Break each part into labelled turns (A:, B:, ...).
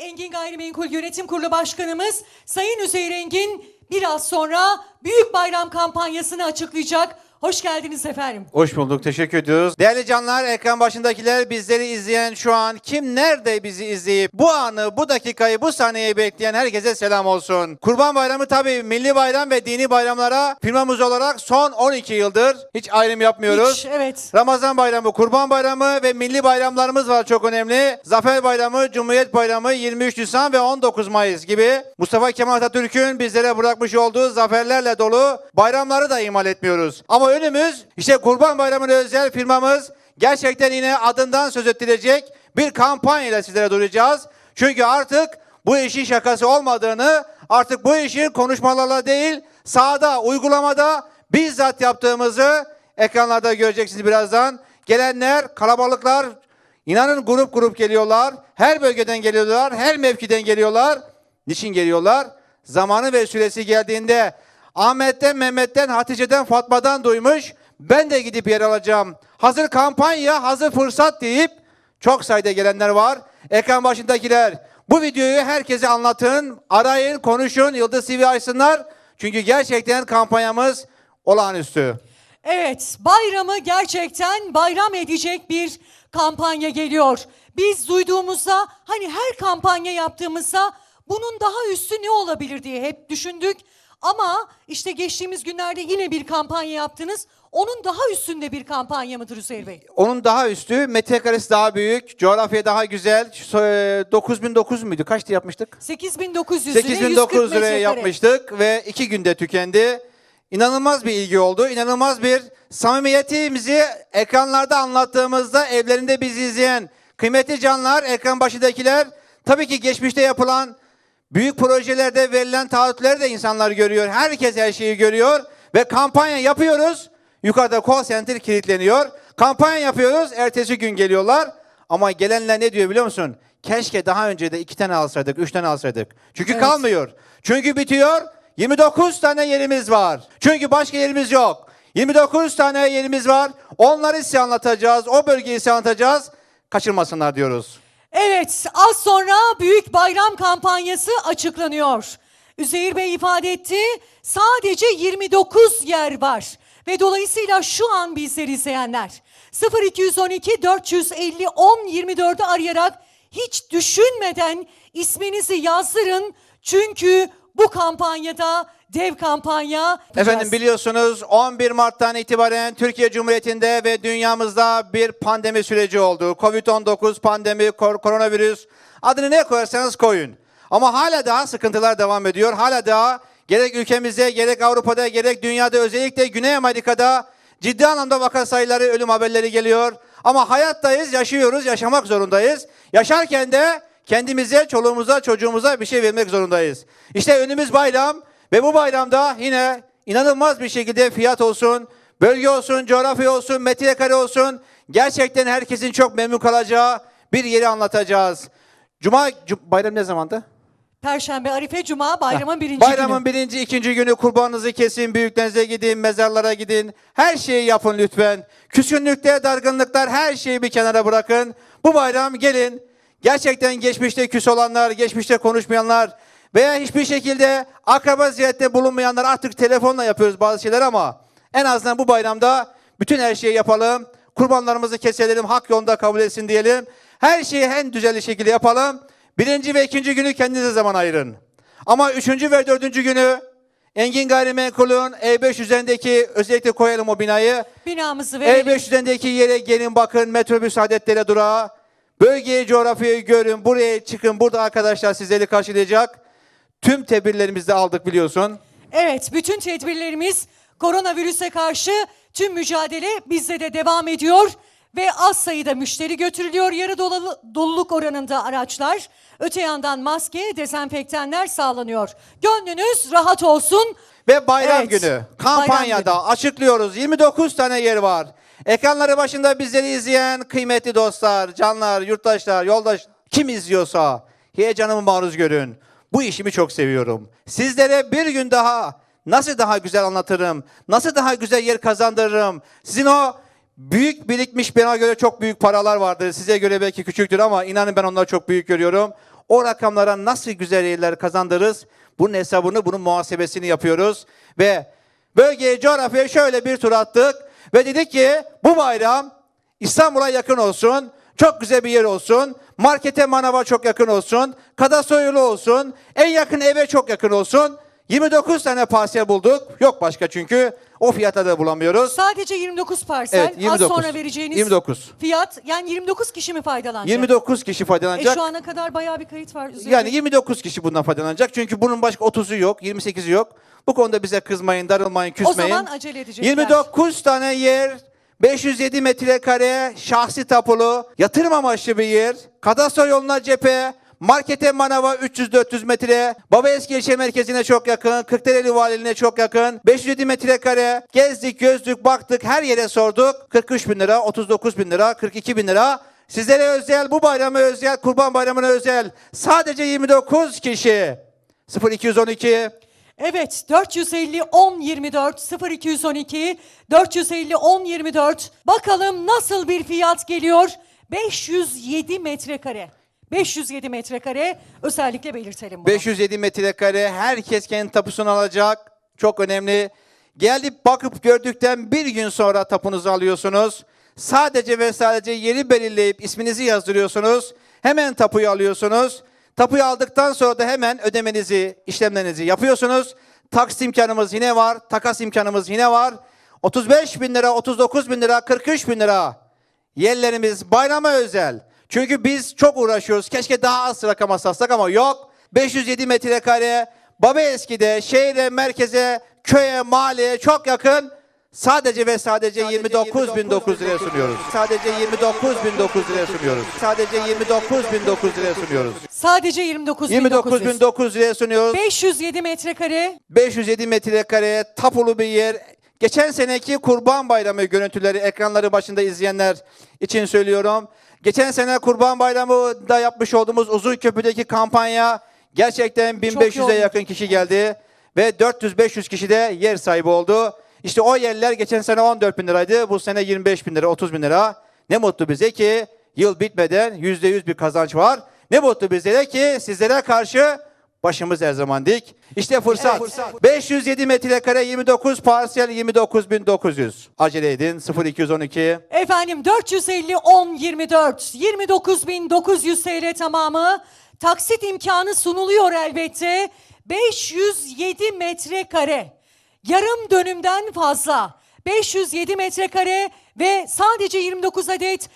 A: Engin Gayrimenkul Yönetim Kurulu Başkanımız Sayın Üzeyir Engin biraz sonra Büyük Bayram kampanyasını açıklayacak. Hoş geldiniz efendim.
B: Hoş bulduk. Teşekkür ediyoruz. Değerli canlar, ekran başındakiler, bizleri izleyen şu an kim nerede bizi izleyip bu anı, bu dakikayı, bu saniyeyi bekleyen herkese selam olsun. Kurban Bayramı tabii milli bayram ve dini bayramlara firmamız olarak son 12 yıldır hiç ayrım yapmıyoruz.
A: Hiç, evet.
B: Ramazan bayramı, kurban bayramı ve milli bayramlarımız var çok önemli. Zafer bayramı, Cumhuriyet bayramı 23 Nisan ve 19 Mayıs gibi Mustafa Kemal Atatürk'ün bizlere bırakmış olduğu zaferlerle dolu bayramları da ihmal etmiyoruz. Ama önümüz işte kurban bayramına özel firmamız gerçekten yine adından söz ettirecek bir kampanyayla sizlere duyuracağız. Çünkü artık bu işin şakası olmadığını, artık bu işin konuşmalarla değil, sahada, uygulamada bizzat yaptığımızı ekranlarda göreceksiniz birazdan. Gelenler, kalabalıklar, inanın grup grup geliyorlar. Her bölgeden geliyorlar, her mevkiden geliyorlar. Niçin geliyorlar? Zamanı ve süresi geldiğinde Ahmet'ten, Mehmet'ten, Hatice'den, Fatma'dan duymuş. Ben de gidip yer alacağım. Hazır kampanya, hazır fırsat deyip çok sayıda gelenler var. Ekran başındakiler bu videoyu herkese anlatın, arayın, konuşun, Yıldız TV açsınlar. Çünkü gerçekten kampanyamız olağanüstü.
A: Evet, bayramı gerçekten bayram edecek bir kampanya geliyor. Biz duyduğumuzda hani her kampanya yaptığımızda bunun daha üstü ne olabilir diye hep düşündük. Ama işte geçtiğimiz günlerde yine bir kampanya yaptınız. Onun daha üstünde bir kampanya mıdır Hüseyin Bey?
B: Onun daha üstü, metrekaresi daha büyük, coğrafya daha güzel. So- e, 9009 muydu? Kaçtı yapmıştık?
A: 8900 liraya
B: 8900
A: 140
B: liraya yapmıştık ve iki günde tükendi. İnanılmaz bir ilgi oldu. İnanılmaz bir samimiyetimizi ekranlarda anlattığımızda evlerinde bizi izleyen kıymetli canlar, ekran başındakiler tabii ki geçmişte yapılan büyük projelerde verilen taahhütleri de insanlar görüyor. Herkes her şeyi görüyor ve kampanya yapıyoruz. Yukarıda call center kilitleniyor. Kampanya yapıyoruz. Ertesi gün geliyorlar. Ama gelenler ne diyor biliyor musun? Keşke daha önce de iki tane alsaydık, üç tane alsaydık. Çünkü
A: Evet.
B: kalmıyor. Çünkü bitiyor. 29 tane yerimiz var. Çünkü başka yerimiz yok. 29 tane yerimiz var. Onları size anlatacağız. O bölgeyi size anlatacağız. Kaçırmasınlar diyoruz.
A: Evet, az sonra Büyük Bayram kampanyası açıklanıyor. Üzeyir Bey ifade etti, sadece 29 yer var. Ve dolayısıyla şu an bizleri izleyenler 0212 450 10 24'ü arayarak hiç düşünmeden isminizi yazdırın. Çünkü bu kampanyada dev kampanya yapacağız.
B: Efendim biliyorsunuz 11 Mart'tan itibaren Türkiye Cumhuriyeti'nde ve dünyamızda bir pandemi süreci oldu. Covid-19 pandemi, kor- koronavirüs adını ne koyarsanız koyun. Ama hala daha sıkıntılar devam ediyor. Hala daha gerek ülkemizde gerek Avrupa'da gerek dünyada özellikle Güney Amerika'da ciddi anlamda vaka sayıları, ölüm haberleri geliyor. Ama hayattayız, yaşıyoruz, yaşamak zorundayız. Yaşarken de kendimize, çoluğumuza, çocuğumuza bir şey vermek zorundayız. İşte önümüz bayram ve bu bayramda yine inanılmaz bir şekilde fiyat olsun, bölge olsun, coğrafya olsun, metrekare olsun gerçekten herkesin çok memnun kalacağı bir yeri anlatacağız. Cuma, cu- bayram ne zamandı?
A: Perşembe, Arife, Cuma bayramın birinci
B: Bayramın
A: günü.
B: birinci, ikinci günü kurbanınızı kesin, büyüklerinize gidin, mezarlara gidin. Her şeyi yapın lütfen. Küskünlükler, dargınlıklar her şeyi bir kenara bırakın. Bu bayram gelin. Gerçekten geçmişte küs olanlar, geçmişte konuşmayanlar veya hiçbir şekilde akraba ziyarette bulunmayanlar artık telefonla yapıyoruz bazı şeyler ama en azından bu bayramda bütün her şeyi yapalım. Kurbanlarımızı keselim, hak yolunda kabul etsin diyelim. Her şeyi en düzenli şekilde yapalım. Birinci ve ikinci günü kendinize zaman ayırın. Ama üçüncü ve dördüncü günü Engin Gayrimenkul'un E5 üzerindeki özellikle koyalım o binayı.
A: Binamızı verelim.
B: E5 üzerindeki yere gelin bakın metrobüs adetlere durağı. Bölgeyi, coğrafyayı görün. Buraya çıkın. Burada arkadaşlar sizleri karşılayacak. Tüm tedbirlerimizi de aldık biliyorsun.
A: Evet, bütün tedbirlerimiz koronavirüse karşı tüm mücadele bizde de devam ediyor ve az sayıda müşteri götürülüyor. Yarı dolalı, doluluk oranında araçlar. Öte yandan maske, dezenfektanlar sağlanıyor. Gönlünüz rahat olsun.
B: Ve bayram
A: Evet,
B: günü
A: bayram
B: kampanyada açıklıyoruz. 29 tane yer var. Ekranları başında bizleri izleyen kıymetli dostlar, canlar, yurttaşlar, yoldaş kim izliyorsa heyecanımı maruz görün. Bu işimi çok seviyorum. Sizlere bir gün daha nasıl daha güzel anlatırım, nasıl daha güzel yer kazandırırım. Sizin o büyük birikmiş bana göre çok büyük paralar vardır. Size göre belki küçüktür ama inanın ben onları çok büyük görüyorum. o rakamlara nasıl güzel yerler kazandırırız? Bunun hesabını, bunun muhasebesini yapıyoruz. Ve bölgeye, coğrafyaya şöyle bir tur attık. Ve dedik ki bu bayram İstanbul'a yakın olsun. Çok güzel bir yer olsun. Markete, manava çok yakın olsun. Kadastro yolu olsun. En yakın eve çok yakın olsun. 29 tane parsel bulduk. Yok başka çünkü. O fiyata da bulamıyoruz.
A: Sadece 29 parsel.
B: Evet, 29.
A: Az sonra vereceğiniz
B: 29.
A: fiyat. Yani 29 kişi mi faydalanacak?
B: 29 kişi
A: E
B: faydalanacak.
A: şu ana kadar bayağı bir kayıt var. üzerinde.
B: Yani 29 kişi bundan faydalanacak. Çünkü bunun başka 30'u yok, 28'i yok. Bu konuda bize kızmayın, darılmayın,
A: o
B: küsmeyin.
A: zaman acele edecekler.
B: 29 tane yer, 507 metrekare, şahsi tapulu, yatırım amaçlı bir yer, kadastro yoluna cephe, markete manava 300-400 metre, Babaeski ilçe merkezine çok yakın, Kırklareli valiliğine çok yakın, 507 metrekare, gezdik, gözdük, baktık, her yere sorduk. 43 bin lira, 39 bin lira, 42 bin lira. Sizlere özel, bu bayramı özel, kurban bayramına özel sadece 29 kişi. 0212
A: Evet 450 10 24 0212 450 10 24 bakalım nasıl bir fiyat geliyor 507 metrekare 507 metrekare özellikle belirtelim bunu.
B: 507 metrekare herkes kendi tapusunu alacak. Çok önemli. Gelip bakıp gördükten bir gün sonra tapunuzu alıyorsunuz. Sadece ve sadece yeri belirleyip isminizi yazdırıyorsunuz. Hemen tapuyu alıyorsunuz. Tapuyu aldıktan sonra da hemen ödemenizi, işlemlerinizi yapıyorsunuz. Taksit imkanımız yine var. Takas imkanımız yine var. 35 bin lira, 39 bin lira, 43 bin lira. Yerlerimiz bayrama özel. Çünkü biz çok uğraşıyoruz. Keşke daha az rakam satsak ama yok. 507 metrekare. Babaeski'de, şehre, merkeze, köye, mahalleye çok yakın. Sadece ve sadece 29.900 liraya sunuyoruz. Sadece 29.900 liraya sunuyoruz. Sadece 29.900 liraya sunuyoruz.
A: Sadece 29
B: 29.900 liraya sunuyoruz.
A: 507 metrekare
B: 507 metrekare tapulu bir yer. Geçen seneki Kurban Bayramı görüntüleri ekranları başında izleyenler için söylüyorum. Geçen sene Kurban Bayramı'da yapmış olduğumuz Uzunköprü'deki kampanya gerçekten 1500'e
A: yoğun.
B: yakın kişi geldi ve 400-500 kişi de yer sahibi oldu. İşte o yerler geçen sene 14 bin liraydı, bu sene 25 bin lira, 30 bin lira. Ne mutlu bize ki yıl bitmeden %100 bir kazanç var. Ne mutlu bizlere ki sizlere karşı Başımız her zaman dik. İşte fırsat. 507 metrekare 29 parsel 29.900. Acele edin 0212.
A: Efendim 450 10 24 29900 TL tamamı taksit imkanı sunuluyor elbette. 507 metrekare. Yarım dönümden fazla. 507 metrekare ve sadece 29 adet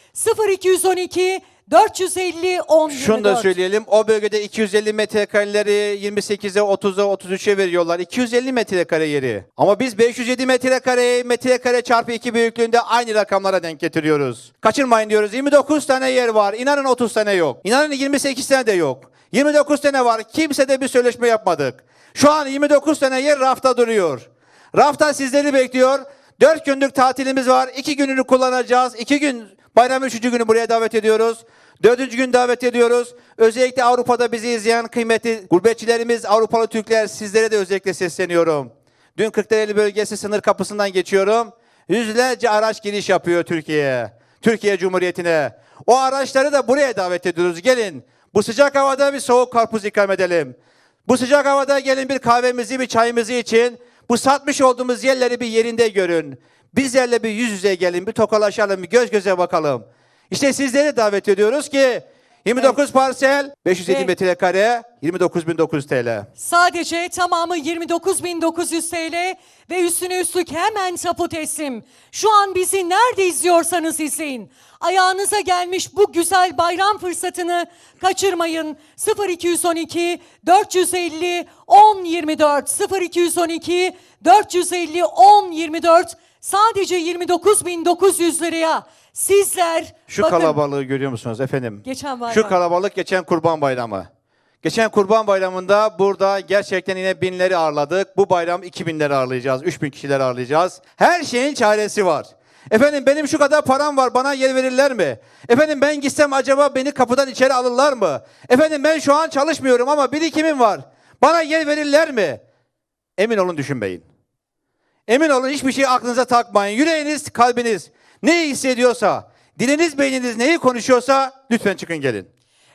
A: 0212 450 10
B: Şunu da söyleyelim. O bölgede 250 metrekareleri 28'e 30'a 33'e veriyorlar. 250 metrekare yeri. Ama biz 507 metrekare metrekare çarpı 2 büyüklüğünde aynı rakamlara denk getiriyoruz. Kaçırmayın diyoruz. 29 tane yer var. İnanın 30 tane yok. İnanın 28 tane de yok. 29 tane var. Kimse de bir sözleşme yapmadık. Şu an 29 tane yer rafta duruyor. Rafta sizleri bekliyor. 4 günlük tatilimiz var. 2 gününü kullanacağız. 2 gün bayram 3. günü buraya davet ediyoruz. Dördüncü gün davet ediyoruz. Özellikle Avrupa'da bizi izleyen kıymetli gurbetçilerimiz, Avrupalı Türkler sizlere de özellikle sesleniyorum. Dün Kırklareli bölgesi sınır kapısından geçiyorum. Yüzlerce araç giriş yapıyor Türkiye'ye. Türkiye Cumhuriyeti'ne. O araçları da buraya davet ediyoruz. Gelin. Bu sıcak havada bir soğuk karpuz ikram edelim. Bu sıcak havada gelin bir kahvemizi, bir çayımızı için. Bu satmış olduğumuz yerleri bir yerinde görün. Bizlerle bir yüz yüze gelin, bir tokalaşalım, bir göz göze bakalım. İşte sizleri davet ediyoruz ki 29 parsel, 507
A: Evet.
B: metrekare, 29.900 TL.
A: Sadece tamamı 29.900 TL ve üstüne üstlük hemen tapu teslim. Şu an bizi nerede izliyorsanız izleyin. Ayağınıza gelmiş bu güzel bayram fırsatını kaçırmayın. 0212 450 1024 0212 450 1024 sadece 29.900 liraya sizler
B: Şu
A: bakın
B: kalabalığı görüyor musunuz efendim?
A: Geçen bayram.
B: Şu kalabalık geçen Kurban Bayramı. Geçen Kurban Bayramı'nda burada gerçekten yine binleri ağırladık. Bu bayram 2000'leri ağırlayacağız, 3000 kişileri ağırlayacağız. Her şeyin çaresi var. Efendim benim şu kadar param var bana yer verirler mi? Efendim ben gitsem acaba beni kapıdan içeri alırlar mı? Efendim ben şu an çalışmıyorum ama birikimim var. Bana yer verirler mi? Emin olun düşünmeyin. Emin olun hiçbir şey aklınıza takmayın. Yüreğiniz, kalbiniz ne hissediyorsa, diliniz, beyniniz neyi konuşuyorsa lütfen çıkın gelin.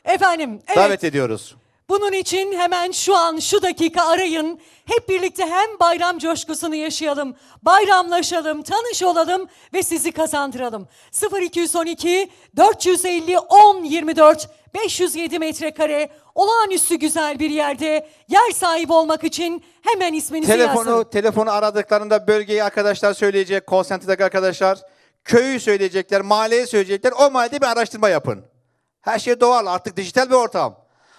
A: Efendim, evet.
B: davet ediyoruz.
A: Bunun için hemen şu an şu dakika arayın. Hep birlikte hem bayram coşkusunu yaşayalım, bayramlaşalım, tanış olalım ve sizi kazandıralım. 0212 450 10 24 507 metrekare olağanüstü güzel bir yerde yer sahibi olmak için hemen isminizi
B: Telefonu
A: yazın.
B: telefonu aradıklarında bölgeyi arkadaşlar söyleyecek, call center'daki arkadaşlar köyü söyleyecekler, mahalleyi söyleyecekler. O mahallede bir araştırma yapın. Her şey doğal. Artık dijital bir ortam.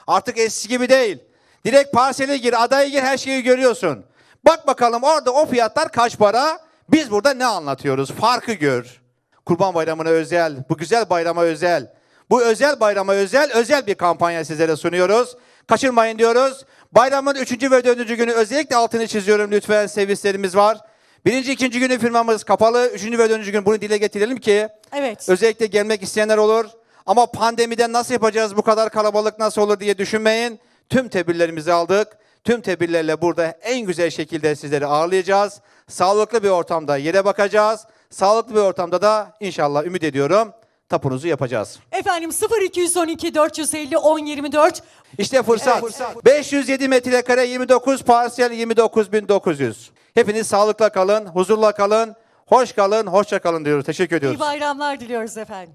B: Artık eskisi gibi değil. Direkt parsele gir, adaya gir, her şeyi görüyorsun. Bak bakalım orada o fiyatlar kaç para? Biz burada ne anlatıyoruz? Farkı gör. Kurban Bayramı'na özel, bu güzel bayrama özel, bu özel bayrama özel, özel bir kampanya sizlere sunuyoruz. Kaçırmayın diyoruz. Bayramın üçüncü ve dördüncü günü özellikle altını çiziyorum lütfen servislerimiz var. Birinci, ikinci günü firmamız kapalı. Üçüncü ve dördüncü gün bunu dile getirelim ki
A: Evet.
B: özellikle gelmek isteyenler olur. Ama pandemiden nasıl yapacağız bu kadar kalabalık nasıl olur diye düşünmeyin. Tüm tedbirlerimizi aldık. Tüm tedbirlerle burada en güzel şekilde sizleri ağırlayacağız. Sağlıklı bir ortamda yere bakacağız. Sağlıklı bir ortamda da inşallah ümit ediyorum tapunuzu yapacağız.
A: Efendim 0212 450 10 24
B: İşte fırsat. 507 metrekare 29 parsel 29.900. Hepiniz sağlıkla kalın, huzurla kalın, hoş kalın, hoşça kalın diyoruz. Teşekkür ediyoruz.
A: iyi bayramlar diliyoruz efendim.